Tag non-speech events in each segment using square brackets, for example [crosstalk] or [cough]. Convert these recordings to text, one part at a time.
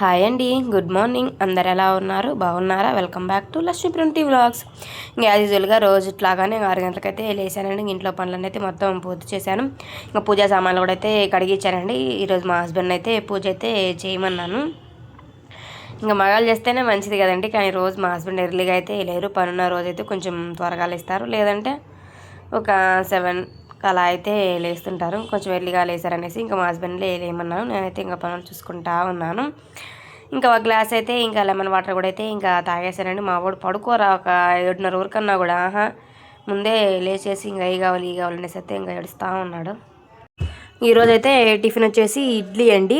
Hi అండి good morning. అందరు ఎలా ఉన్నారు? బాగున్నారా? Welcome back to Lakshmi Printi vlogs. ఇంకా యాజ్ యూజువల్గా రోజు ఇట్లాగానే ఆరు గంటలకైతే లేసానండి ఇంట్లో పనులన్నీ అయితే మొత్తం పూర్తి చేశాను. ఇంకా పూజా సామాన్లు కూడా అయితే కడిగిచ్చానండి. ఈరోజు మా హస్బెండ్ అయితే పూజ అయితే చేయమన్నాను. ఇంకా మగాళ్ళు చేస్తేనే మంచిది కదండి. కానీ రోజు మా హస్బెండ్ ఎర్లీగా అయితే లేరు. పనున్న రోజు అయితే కొంచెం త్వరగా లేస్తారు. లేదంటే ఒక సెవెన్ అలా అయితే లేస్తుంటారు. కొంచెం ఎర్లీగా లేసారనేసి ఇంకా మా హస్బెండ్లో లేమన్నాను. నేనైతే ఇంకా పనులు చూసుకుంటా ఉన్నాను. ఇంకా ఒక గ్లాస్ అయితే ఇంకా లెమన్ వాటర్ కూడా అయితే ఇంకా తాగేసానండి మా వాడు పడుకోరా ఒక ఏడున్నర ఊరికన్నా కూడా. ఆహా ముందే లేచేసి ఇంకా ఈ కావాలి ఈ కావాలి అనేసి అయితే ఇంకా ఏడుస్తూ ఉన్నాడు. ఈరోజైతే టిఫిన్ వచ్చేసి ఇడ్లీ అండి.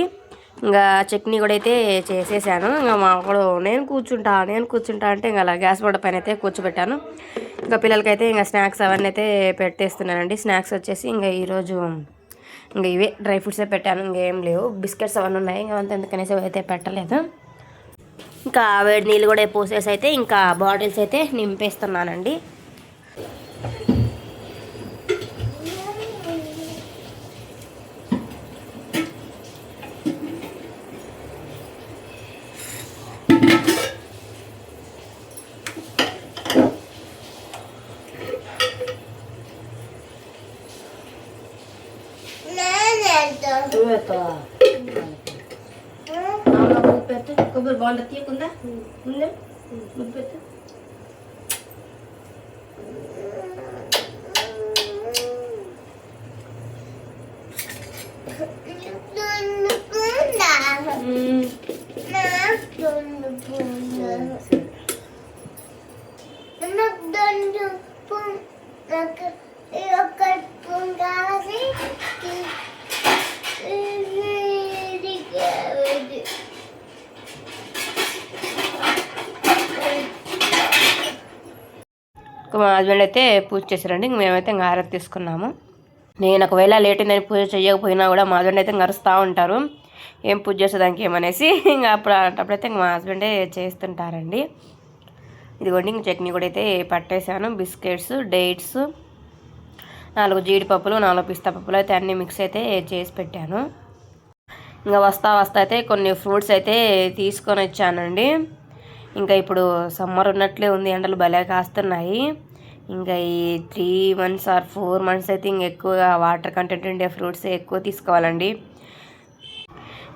ఇంకా చట్నీ కూడా అయితే చేసేసాను. ఇంకా మా కూడా నేను కూర్చుంటా నేను కూర్చుంటా అంటే ఇంకా అలా గ్యాస్ బండ పైన అయితే కూర్చోబెట్టాను. ఇంకా పిల్లలకైతే ఇంకా స్నాక్స్ అవన్నీ అయితే పెట్టేస్తున్నానండి. స్నాక్స్ వచ్చేసి ఇంకా ఈరోజు ఇంకా ఇవే డ్రై ఫ్రూట్సే పెట్టాను. ఇంకేం లేవు. బిస్కెట్స్ అవన్నీ ఉన్నాయి. ఇంకా అంత ఎందుకనేసి అయితే పెట్టలేదు. ఇంకా వేడి నీళ్ళు కూడా పోసేసి అయితే ఇంకా బాటిల్స్ అయితే నింపేస్తున్నానండి. కొబ్బరి బాగుంటుంది తీయకుందా ఉందా ముద్దు పెట్టు మా హస్బెండ్ అయితే పూజ చేశారండి. ఇంక మేమైతే ఇంకా ఆరతి తీసుకున్నాము. నేను ఒకవేళ లేట్ అయిందని పూజ చేయకపోయినా కూడా మా హస్బెండ్ అయితే అరుస్తూ ఉంటారు. ఏం పూజ చేసేదానికి ఏమనేసి ఇంకా అప్పుడు అప్పుడైతే ఇంక మా హస్బెండే చేస్తుంటారండి. ఇదిగోండి ఇంక చట్నీ కూడా అయితే పట్టేశాను. బిస్కెట్స్ డేట్స్ నాలుగు జీడిపప్పులు నాలుగు పిస్తా పప్పులు అయితే అన్నీ మిక్స్ అయితే చేసి పెట్టాను. ఇంకా వస్తా వస్తా అయితే కొన్ని ఫ్రూట్స్ అయితే తీసుకొని వచ్చానండి. ఇంకా ఇప్పుడు సమ్మర్ ఉన్నట్లే ఉంది ఎండలు భలే కాస్తున్నాయి. ఇంకా ఈ three months or four months అయితే ఇంక ఎక్కువగా వాటర్ కంటెంట్ ఉండే ఫ్రూట్స్ ఎక్కువ తీసుకోవాలండి.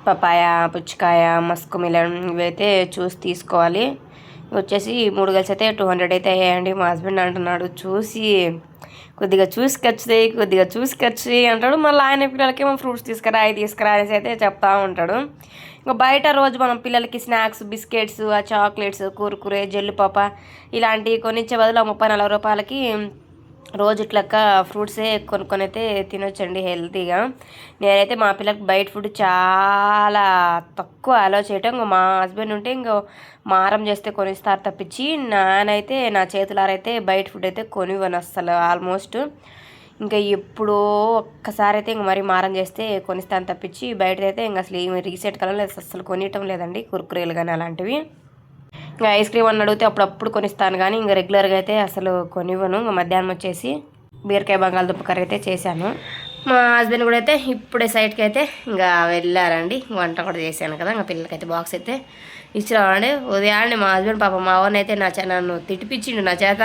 పపాయ పుచ్చకాయ మస్క్ మిలన్ ఇవైతే చూసి తీసుకోవాలి. వచ్చేసి మూడు కలిసి అయితే టూ హండ్రెడ్ అయితే అయ్యాయండి. మా హస్బెండ్ అంటున్నాడు చూసి కొద్దిగా చూసి ఖర్చు కొద్దిగా చూసి ఖర్చు అంటాడు. మళ్ళీ ఆయన పిల్లలకేమో ఫ్రూట్స్ తీసుకురా అవి తీసుకురా అనేసి అయితే చెప్తా ఉంటాడు. ఇంకా బయట రోజు మనం పిల్లలకి స్నాక్స్ బిస్కెట్స్ ఆ చాక్లెట్స్ కూరకూరే జల్లుపాప ఇలాంటివి కొనిచ్చే బదులు ముప్పై నలభై రూపాయలకి రోజు ఇట్లక్క ఫ్రూట్సే కొనుక్కొని అయితే తినొచ్చండి హెల్తీగా. నేనైతే మా పిల్లలకి బయట ఫుడ్ చాలా తక్కువ అలో చేయటం. ఇంకా మా హస్బెండ్ ఉంటే ఇంకో మారం చేస్తే కొనిస్తారు తప్పించి నానైతే నా చేతులారైతే బయట ఫుడ్ అయితే కొనివ్వను అసలు ఆల్మోస్ట్. ఇంకా ఎప్పుడో ఒక్కసారి అయితే ఇంక మరీ మారం చేస్తే కొనిస్తాను తప్పించి బయట అయితే ఇంకా అసలు ఏమి రీసెట్ కలర్ అసలు కొనియటం లేదండి కుర్కురేలు కానీ అలాంటివి. ఇంకా ఐస్ క్రీమ్ అని అడిగితే అప్పుడప్పుడు కొనిస్తాను కానీ ఇంకా రెగ్యులర్గా అయితే అసలు కొనివ్వను. ఇంకా మధ్యాహ్నం వచ్చేసి బీరకాయ బంగాళదుంప కర్రీ అయితే చేశాను. మా హస్బెండ్ కూడా అయితే ఇప్పుడే సైడ్కి అయితే ఇంకా వెళ్ళారండి. వంట కూడా చేశాను కదా ఇంకా పిల్లలకైతే బాక్స్ అయితే ఇచ్చిరావండి ఉదయాన్నే మా హస్బెండ్ పాప మా ఓన్ అయితే నా నన్ను తిట్టిపించిండు నా చేత.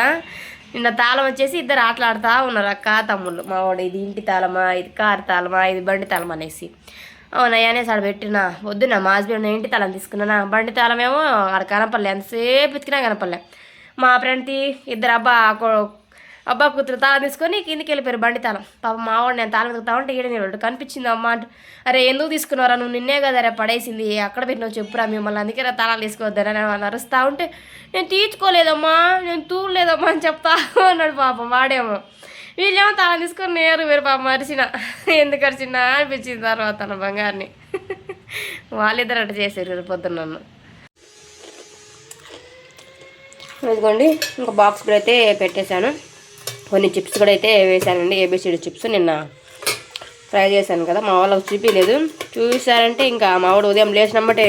నిన్న తాళం వచ్చేసి ఇద్దరు ఆటలాడుతూ ఉన్నారు అక్క తమ్ముళ్ళు. మా వాడు ఇది ఇంటి తాళమా ఇది కారు తాళమా ఇది బండి తాళం అనేసి. అవునయ్య అనేసి ఆడ పెట్టిన. వద్దున మా హస్బెండ్ ఇంటి తాళం తీసుకున్నానా? బండి తాళమేమో ఆడ కనపడలే. ఎంతసేపు ఎత్తికినా కనపడలే. మా ఫ్రెండ్ ఇద్దరు అబ్బా అబ్బా కూతురు తాళం తీసుకొని కిందికి వెళ్ళిపోయారు బండి తాళం. పాప మావాడు నేను తాళం వెతుకుతా ఉంటే ఈడ నిలబడు కనిపించింది అమ్మ అరే ఎందుకు తీసుకున్నారా నువ్వు? నిన్నే కదా రే పడేసింది. అక్కడ పెట్టినావు చెప్పురా మిమ్మల్ని. అందుకే రా తాళాలు తీసుకోవద్దని వాళ్ళు అరుస్తా ఉంటే నేను తీర్చుకోలేదమ్మా. నేను తూడలేదమ్మా అని చెప్తా అన్నాడు పాపం వాడేమో. వీళ్ళేమో తాళం తీసుకొని నేరు వేరు పాప మరిచిన ఎందుకు అరిచినా అనిపించింది తర్వాత తన బంగారిని. వాళ్ళిద్దరు అట్ట చేశారు పొద్దున్న నన్ను. ఇదిగోండి ఇంకా బాక్స్ కూడా అయితే పెట్టేశాను. కొన్ని చిప్స్ కూడా అయితే వేసానండి ఏబిసిడి చిప్స్. నిన్న ఫ్రై చేశాను కదా మా వాళ్ళకి చూపించలేదు చూపిస్తారంటే ఇంకా మా వాడు ఉదయం లేచినమ్మటే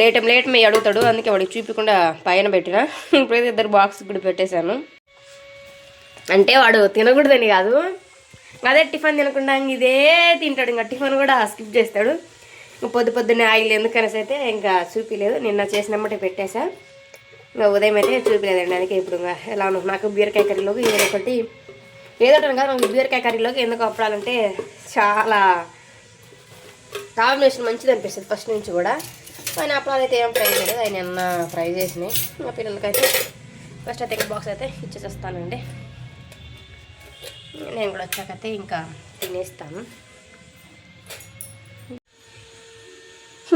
లేట్ లేట్ మీ అడుగుతాడు. అందుకే వాడికి చూపించకుండా పైన పెట్టిన. ఇప్పుడైతే ఇద్దరు బాక్స్ కూడా పెట్టేశాను. అంటే వాడు తినకూడదని కాదు. అదే టిఫిన్ తినకుండా ఇదే తింటాడు. ఇంకా టిఫిన్ కూడా స్కిప్ చేస్తాడు. పొద్దు పొద్దున్నే ఆయిల్ ఎందుకనేసి అయితే ఇంకా చూపించలేదు నిన్న చేసినమ్మటే పెట్టేశా. ఇంకా ఉదయం అయితే చూపించలేదండి అందుకే ఇప్పుడు ఇంకా ఎలా నాకు బీరకాయ కర్రీలోకి ఏదో ఒకటి ఏదో ఒకటి కాదు నాకు బీరకాయ కర్రీలోకి ఎందుకు అప్పడాలంటే చాలా కాంబినేషన్ మంచిది అనిపిస్తుంది ఫస్ట్ నుంచి కూడా. ఆయన అప్పడాలు అయితే ఏం ఫ్రై చేయలేదు. ఆయన నిన్న ఫ్రై చేసినాయి. మా పిల్లలకైతే ఫస్ట్ అయితే బాక్స్ అయితే ఇచ్చేసేస్తానండి. నేను కూడా వచ్చాకైతే ఇంకా తినేస్తాను.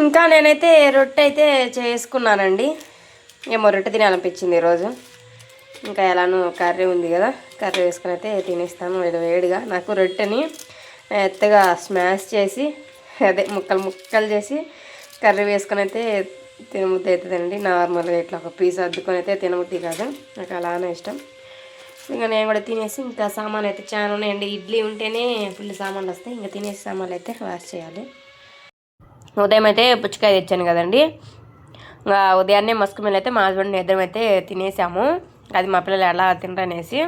ఇంకా నేనైతే రొట్టె అయితే చేసుకున్నానండి. ఏమో రొట్టె తినాలనిపించింది ఈరోజు. ఇంకా ఎలానో కర్రీ ఉంది కదా కర్రీ వేసుకొని అయితే తినేస్తాను వేడి వేడిగా. నాకు రొట్టెని ఎత్తగా స్మాష్ చేసి అదే ముక్కలు ముక్కలు చేసి కర్రీ వేసుకొని అయితే తినబుద్ధి అవుతుందండి నార్మల్గా ఇట్లా ఒక పీస్ అద్దుకొని అయితే తినబుద్ధి కాదు. నాకు అలానే ఇష్టం. ఇంకా నేను కూడా తినేసి ఇంకా సామాన్లు అయితే చాలా ఉన్నాయండి. ఇడ్లీ ఉంటేనే ఫుల్ సామాన్లు వస్తాయి. ఇంకా తినేసి సామాన్లు అయితే వాష్ చేయాలి. ఉదయం అయితే పుచ్చకాయ తెచ్చాను కదండి. ఉదయాన్నే మస్కు మిల్ అయితే మా హస్బెండ్ ఇద్దరం అయితే తినేసాము. అది మా పిల్లలు ఎలా తినరనేసి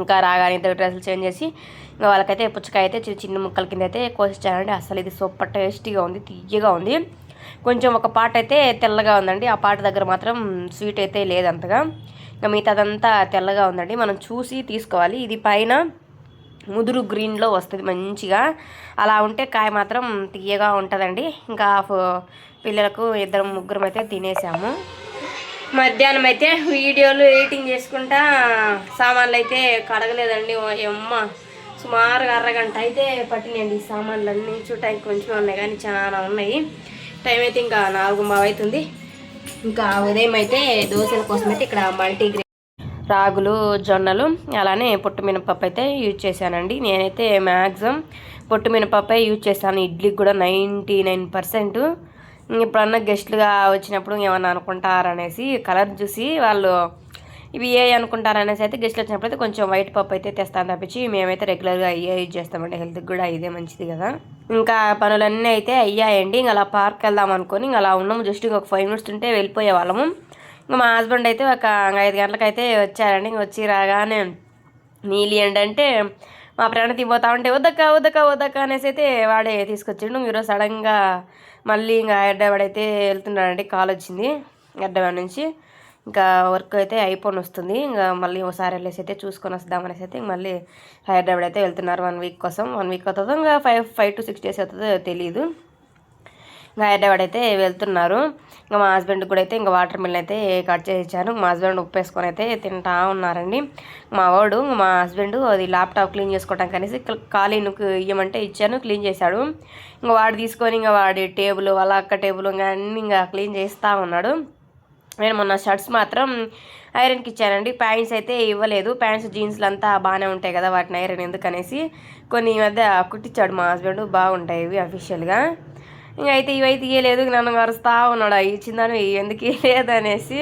ఇంకా రాగానే ఇద్దరు డ్రెస్సులు చేంజ్ చేసి ఇంకా వాళ్ళకైతే పుచ్చకాయ అయితే చిన్న చిన్న ముక్కల కింద అయితే కోసిచ్చానండి అసలు ఇది సూపర్ టేస్టీగా ఉంది తీయగా ఉంది. కొంచెం ఒక పాట అయితే తెల్లగా ఉందండి. ఆ పాట దగ్గర మాత్రం స్వీట్ అయితే లేదంతగా ఇంకా మిగతాదంతా తెల్లగా ఉందండి. మనం చూసి తీసుకోవాలి. ఇది పైన ముదురు గ్రీన్లో వస్తుంది మంచిగా. అలా ఉంటే కాయ మాత్రం తీయగా ఉంటుందండి. ఇంకా పిల్లలకు ఇద్దరు ముగ్గురం అయితే తినేసాము. మధ్యాహ్నం అయితే వీడియోలు ఎడిటింగ్ చేసుకుంటా సామాన్లు అయితే కడగలేదండి అమ్మ సుమారుగా అరగంట అయితే పట్టినాయండి ఈ సామాన్లన్నీ. చూడటానికి కొంచెం ఉన్నాయి కానీ చాలా ఉన్నాయి. టైం అయితే ఇంకా నాలుగు బాగా అవుతుంది ఇంకా ఉదయం అయితే దోశల కోసం అయితే ఇక్కడ మల్టీ రాగులు జొన్నలు అలానే పొట్టు మినపప్పు అయితే యూజ్ చేశానండి. నేనైతే మ్యాక్సిమం పొట్టు మినపప్పే యూజ్ చేశాను ఇడ్లీకి కూడా నైంటీ నైన్ పర్సెంట్. ఇప్పుడన్నా గెస్ట్లుగా వచ్చినప్పుడు ఏమన్నా అనుకుంటారనేసి కలర్ చూసి వాళ్ళు ఇవి ఏ అనుకుంటారనేసి అయితే గెస్ట్లు వచ్చినప్పుడు అయితే కొంచెం వైట్ పప్పు అయితే తెస్తాను తప్పించి మేమైతే రెగ్యులర్గా అయ్యే యూజ్ చేస్తామండి. హెల్త్కి కూడా ఇదే మంచిది కదా. ఇంకా పనులన్నీ అయితే అయ్యాయండి. ఇంకా అలా పార్క్ వెళ్దాం అనుకొని ఇంకా అలా ఉన్నాము జస్ట్ ఒక ఫైవ్ మినిట్స్ ఉంటే వెళ్ళిపోయే వాళ్ళము. ఇంకా మా హస్బెండ్ అయితే ఒక ఐదు గంటలకైతే వచ్చారండి. ఇంక వచ్చి రాగానే నీళ్ళు ఏంటంటే మా ఫ్రెండ్ పోతా ఉంటే వద్దక్క వద్దక్క వద్దక్క అనేసి అయితే వాడే తీసుకొచ్చిండు. మీరు సడన్గా మళ్ళీ ఇంకా హైదరాబాద్ అయితే వెళ్తున్నాడండి కాల్ వచ్చింది హైదరాబాద్ నుంచి ఇంకా వర్క్ అయితే అయిపోయి వస్తుంది. ఇంకా మళ్ళీ ఒకసారి వెళ్ళేసి అయితే చూసుకొని వస్తామనేసి అయితే మళ్ళీ హైదరాబాద్ అయితే వెళ్తున్నారు వన్ వీక్ కోసం. వన్ వీక్ అవుతుందో ఇంకా five five to six days అవుతుందో తెలియదు ఇంకా హైదరాబాద్ అయితే వెళ్తున్నారు. ఇంకా మా హస్బెండ్ కూడా అయితే ఇంకా వాటర్ మిల్ అయితే కట్ చేసి ఇచ్చాను మా హస్బెండ్ ఉప్పు వేసుకొని అయితే తింటా ఉన్నారండి. మా వాడు మా హస్బెండ్ అది ల్యాప్టాప్ క్లీన్ చేసుకోవడానికి అనేసి ఖాళీనుకు ఇవ్వమంటే ఇచ్చాను క్లీన్ చేశాడు. ఇంకా వాడు తీసుకొని ఇంకా వాడి టేబుల్ వాళ్ళ అక్క టేబుల్ ఇంకా అన్నీ ఇంకా క్లీన్ చేస్తూ ఉన్నాడు. నేను మొన్న షర్ట్స్ మాత్రం ఐరన్కి ఇచ్చానండి. ప్యాంట్స్ అయితే ఇవ్వలేదు. ప్యాంట్స్ జీన్స్లు అంతా బాగానే ఉంటాయి కదా వాటిని ఐరన్ ఎందుకనేసి కొన్ని ఈ మధ్య కుట్టించాడు మా హస్బెండ్. బాగుంటాయి ఇవి అఫీషియల్గా ఇంక అయితే ఇవైతే ఇవ్వలేదు నన్ను కరుస్తా ఉన్నాడు ఇచ్చిందని ఎందుకు అనేసి.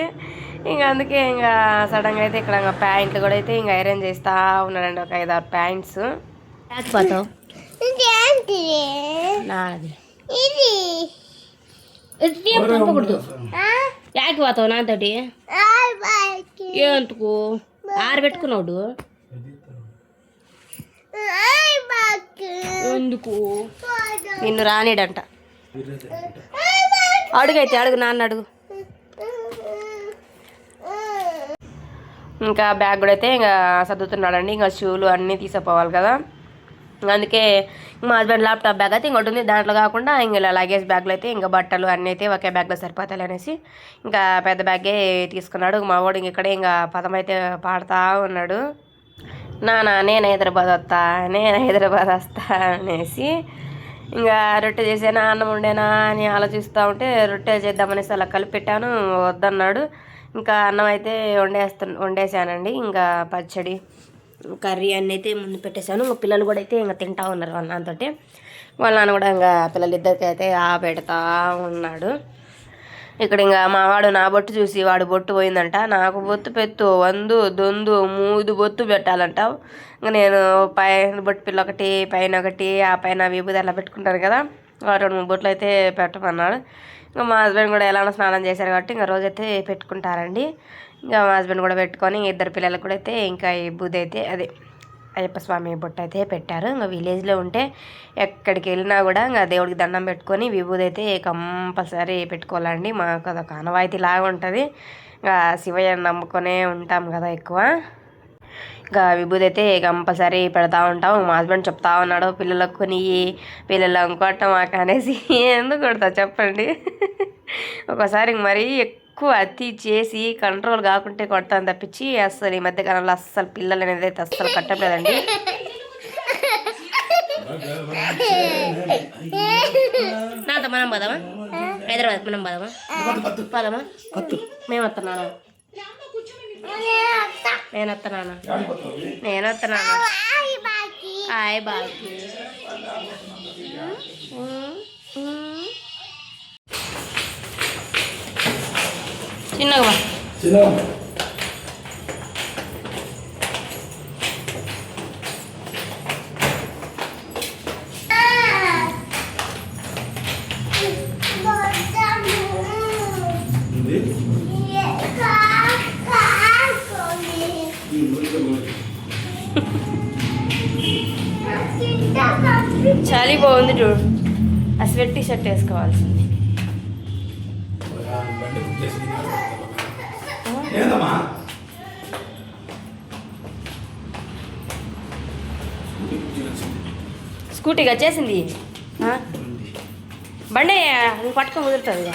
ఇంకా అందుకే ఇంకా సడన్గా అయితే ఇక్కడ ఇంకా ప్యాంట్లు కూడా అయితే ఇంకా ఐరన్ చేస్తా ఉన్నాడండి ఒక ఐదు ఆరు ప్యాంట్స్ యాకి పోతావు నాతోటి ఎందుకు ఆరబెట్టుకున్నాడు ఎందుకు? నిన్ను రానిడంట. అడుగైతే అడుగు నాన్న అడుగు. ఇంకా బ్యాగ్ కూడా అయితే ఇంకా సర్దుతున్నాడండి ఇంకా షూలు అన్నీ తీసుకుపోవాలి కదా. అందుకే మా హస్బెండ్ ల్యాప్టాప్ బ్యాగ్ అయితే ఇంకోటి ఉంది దాంట్లో కాకుండా ఇంకా లగేజ్ బ్యాగ్లో అయితే ఇంకా బట్టలు అన్నీ అయితే ఒకే బ్యాగ్లో సరిపోతాయి అనేసి ఇంకా పెద్ద బ్యాగే తీసుకున్నాడు. మా వాడు ఇక్కడే ఇంకా పదం అయితే పాడుతూ ఉన్నాడు. నానా నేను హైదరాబాద్ వస్తా నేను హైదరాబాద్ వస్తా అనేసి ఇంకా రొట్టె చేసేనా అన్నం వండేనా అని ఆలోచిస్తూ ఉంటే రొట్టె చేద్దామనేసి అలా కలిపెట్టాను వద్దన్నాడు. ఇంకా అన్నం అయితే వండేస్తు వండేసానండి. ఇంకా పచ్చడి కర్రీ అన్నీ అయితే ముందు పెట్టేశాను. ఇంకా పిల్లలు కూడా అయితే ఇంకా తింటా ఉన్నారు వాళ్ళ నాన్నతో వాళ్ళ నాన్న కూడా ఇంకా పిల్లలిద్దరికి అయితే ఆ పెడతా ఉన్నాడు. ఇక్కడ ఇంకా మావాడు నా బొట్టు చూసి వాడు బొట్టు పోయిందంట. నాకు బొత్తు పెట్టు వందు దొందు మూడు బొత్తు పెట్టాలంట. ఇంకా నేను పైన బొట్టు పిల్ల ఒకటి పైన ఒకటి ఆ పైన విభూతి అలా పెట్టుకుంటాను కదా. రెండు మూడు బొట్లు అయితే పెట్టమన్నాడు. ఇంకా మా హస్బెండ్ కూడా ఎలానో స్నానం చేశారు కాబట్టి ఇంకా రోజైతే పెట్టుకుంటారండి. ఇంకా మా హస్బెండ్ కూడా పెట్టుకొని ఇద్దరు పిల్లలకు కూడా అయితే ఇంకా ఈ బూది అయితే అదే. అయ్యప్ప స్వామి బొట్టు అయితే పెట్టారు. ఇంకా విలేజ్లో ఉంటే ఎక్కడికి వెళ్ళినా కూడా ఇంకా దేవుడికి దండం పెట్టుకొని విభూది అయితే కంపల్సరీ పెట్టుకోవాలండి. మాకు అదొక ఆనవాయితీ లాగా ఉంటుంది. ఇంకా శివయ్య నమ్ముకొనే ఉంటాం కదా ఎక్కువ. ఇంకా విభూది అయితే కంపల్సరీ పెడతా ఉంటాం. మా హస్బెండ్ చెప్తా ఉన్నాడు పిల్లలకు కొని పిల్లలు అనుకోవటం మాకు అనేసి. [laughs] ఎందుకు కొడతా చెప్పండి. [laughs] ఒకసారి మరీ ఎక్కువ అతి చేసి కంట్రోల్ కాకుంటే కొడతాను తప్పించి అస్సలు ఈ మధ్య కాలంలో అస్సలు పిల్లలు అనేది అయితే అస్సలు కట్టలేదండి నాతో మనం పోదామా? హైదరాబాద్ మనం పోదామా? పోదామా? మేము వస్తున్నాను నేను వస్తున్నాను నేను వస్తున్నాను హాయ్ బాకి చిన్నగా బా. చలి బాగుంది చూడు. ఆ స్వెట్ టీ షర్ట్ వేసుకోవాల్సింది. ఏందమ్మా స్కూటీకి వచ్చేసింది? బండి నువ్వు పట్టుకొని కుదురుతుంది ఇక.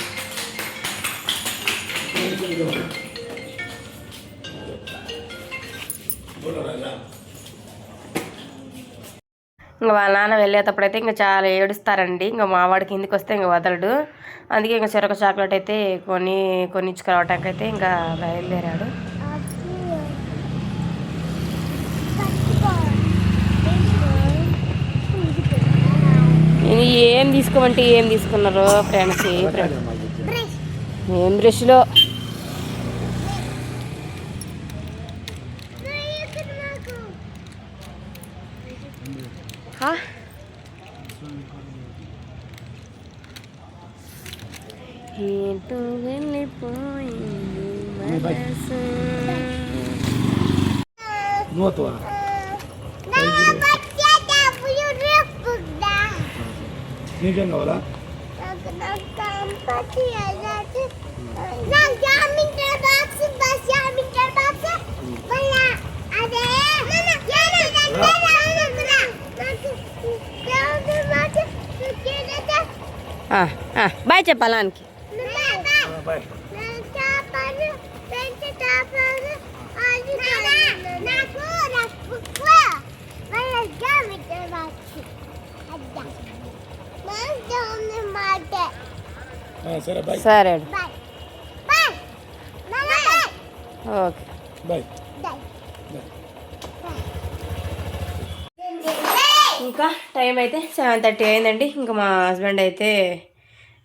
ఇంకా వాళ్ళ నాన్న వెళ్ళేటప్పుడు అయితే ఇంకా చాలా ఏడుస్తారండి. ఇంకా మావాడికి కిందికి వస్తే ఇంకా వదలడు. అందుకే ఇంకా చెరొక చాక్లెట్ అయితే కొని కొనిచ్చుకురావటానికి అయితే ఇంకా బయలుదేరాడు. ఏం తీసుకోమంటే ఏం తీసుకున్నారు ఫ్రెండ్స్? ఏం బ్రష్లో? ఏంటో వెళ్ళిపోయింది మనసు. నూతవా నీకేం కావాలా ఆ, ఆ, బాయ్ చెప్పాలానికి ఆ, సరే బాయ్ సరే. ఓకే. బాయ్ ఇంకా టైం అయితే సెవెన్ థర్టీ అయిందండి. ఇంకా మా హస్బెండ్ అయితే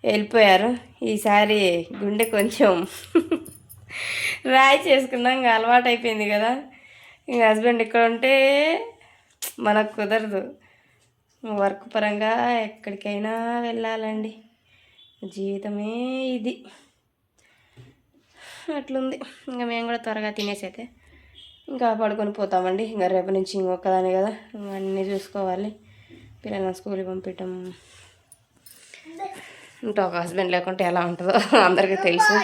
వెళ్ళిపోయారు. ఈసారి గుండె కొంచెం రాయి చేసుకున్నాం ఇంకా అలవాటు అయిపోయింది కదా. ఇంకా హస్బెండ్ ఇక్కడ ఉంటే మనకు కుదరదు. వర్క్ పరంగా ఎక్కడికైనా వెళ్ళాలండి. జీవితమే ఇది. అట్లుంది. ఇంకా మేము కూడా త్వరగా తినేసి అయితే ఇంకా పడుకొని పోతామండి. ఇంకా రేపు నుంచి ఇంకొకదాని కదా. అన్నీ చూసుకోవాలి. పిల్లలను స్కూల్కి పంపించటం ఇంకా ఒక హస్బెండ్ లేకుంటే ఎలా ఉంటుందో అందరికీ తెలుసు.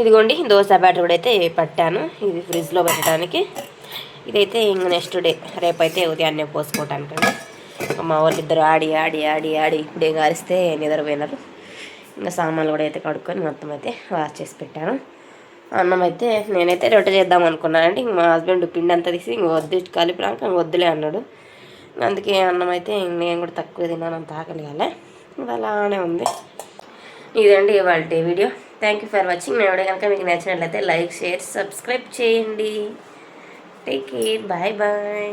ఇదిగోండి దోశ బ్యాటర్ కూడా అయితే పట్టాను. ఇది ఫ్రిడ్జ్లో పెట్టడానికి. ఇదైతే ఇంక నెక్స్ట్ డే రేపైతే ఉదయాన్నే పోసుకోవటానికండి. మా వాళ్ళు ఇద్దరు ఆడి ఆడి ఆడి ఆడి ఇప్పుడే గారిస్తే నిద్రపోయినారు. ఇంకా సామాన్లు కూడా అయితే కడుక్కొని మొత్తం అయితే వాష్ చేసి పెట్టాను. అన్నం అయితే నేనైతే రొట్టె చేద్దాం అనుకున్నానండి. ఇంక మా హస్బెండ్ పిండి అంతా తీసి ఇంక వద్దు కలిపినాక ఇంక వద్దులే అన్నాడు. అందుకే అన్నం అయితే నేను కూడా తక్కువ తిన్నాను అంత ఆకలి కాలే. అలానే ఉంది. ఇదండి ఇవాళ video. Thank you for watching మేము కనుక మీకు నచ్చినట్లయితే లైక్ షేర్ సబ్స్క్రైబ్ చేయండి. Take care bye bye